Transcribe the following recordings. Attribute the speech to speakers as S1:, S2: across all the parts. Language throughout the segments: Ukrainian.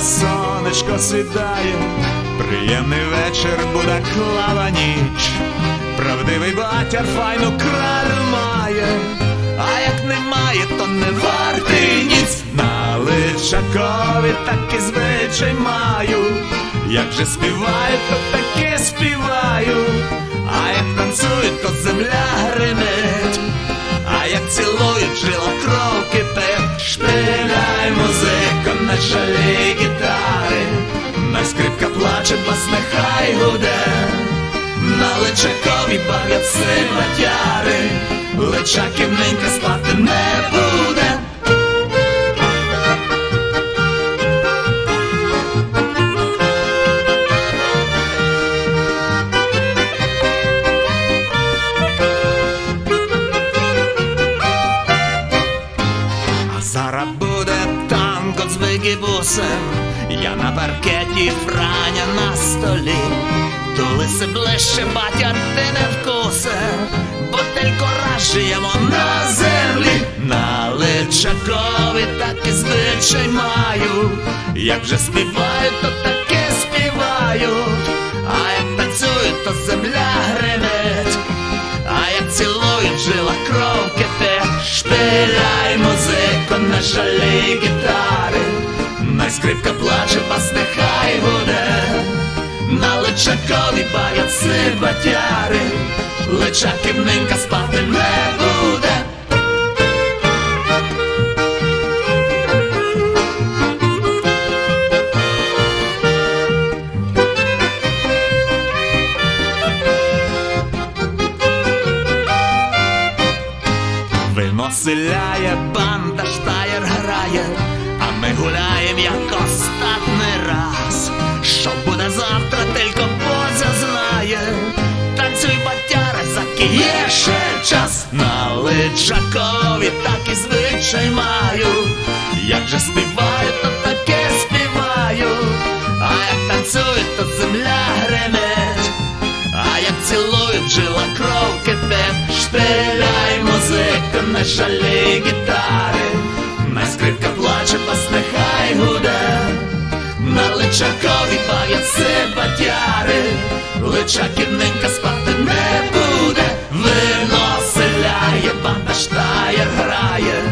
S1: сонечко сідає, приємний вечір буде клава ніч, правдивий батяр файну кралю має, а як немає, то не вартий ніц. На личакові такі звичай маю, як же співаю, то таки співаю, а як танцюють, то земля гримить. Бас нехай гуде На личакові бавлять сиватяри Личаків ненька спати не буде. А зараз буде танго з вигібусем Я на паркеті Франя на столі. Тулися ближче, батя, ти не вкусе Бутельку разжуємо на землі. На личакові так і звичай маю. Як же співаю, то таки співаю. А як танцюють, то земля гримить. А як цілують жила кров кипить. Шпиляй музику, не жалій гітари Най скрипка плаче, бас нехай гуде На личакові бавлять сибатяри Личаків нинька спати не буде. Вино селяє, банда штаєр грає, ми гуляєм як остатний раз. Що буде завтра, тільки Бозя знає. Танцюй батяра, заки ще час. На личакові так і звичай маю. Як же співаю, то таке співаю. А як танцюю, то земля гремить. А як цілують, жила кров кипить Шпиляй музику, не жалій гітари личакові бавлять сибатяри Личаків ненька спати не буде. Вино селяє, банда штаєр грає.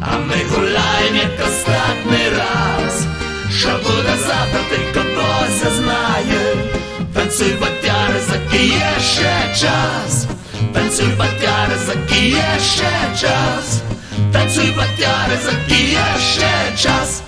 S1: А ми гуляєм як остатний раз. Що буде завтра, тільки Бозя знає. Танцюй батяри, заки є ще час. Танцюй батяри, заки є ще час. Танцюй батяри, заки є ще час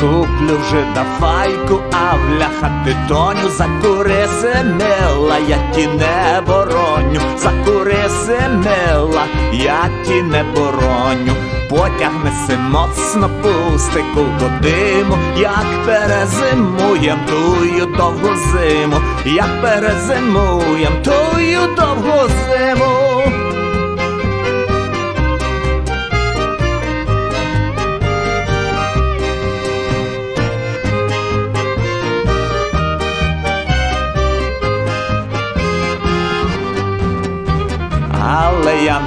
S2: Куплю вже дафайку, а вляхати тоню Закуриси мила, я ті не бороню, Закуриси мила, я ті не бороню. Потягнеси моцно пусти кулко диму, як перезимуєм тую довгу зиму, як перезимуєм тую довгу зиму.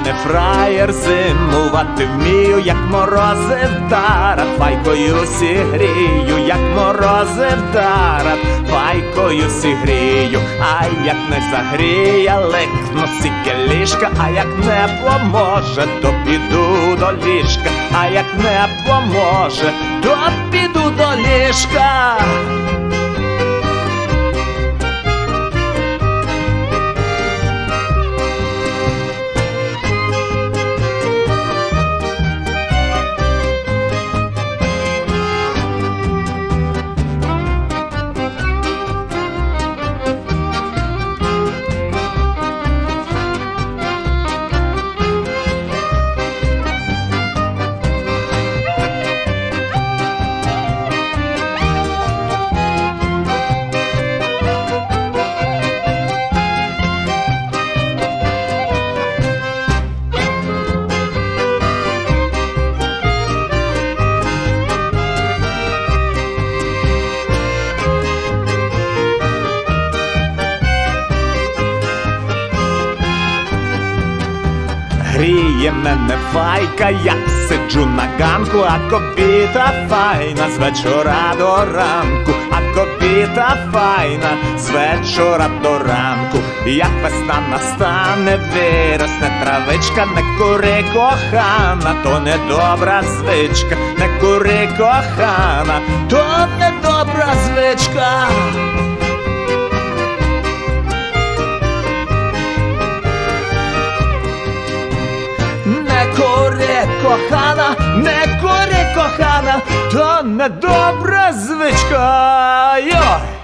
S2: Не фраєр, зимувати вмію, як морози вдарат, файкою сігрію, як морози вдарат, файкою сігрію, а як не загріє, лекну сіке ліжка, а як не поможе, то піду до ліжка, а як не поможе, то піду до ліжка. Кохає мене файка, я сиджу на ганку, а кобіта файна з вечора до ранку, а кобіта файна з вечора до ранку. Як весна настане, виросне травичка, не кури кохана, то недобра звичка, не кури кохана, то недобра звичка. Кохана, не курі кохана, то недобра звичка. Йой!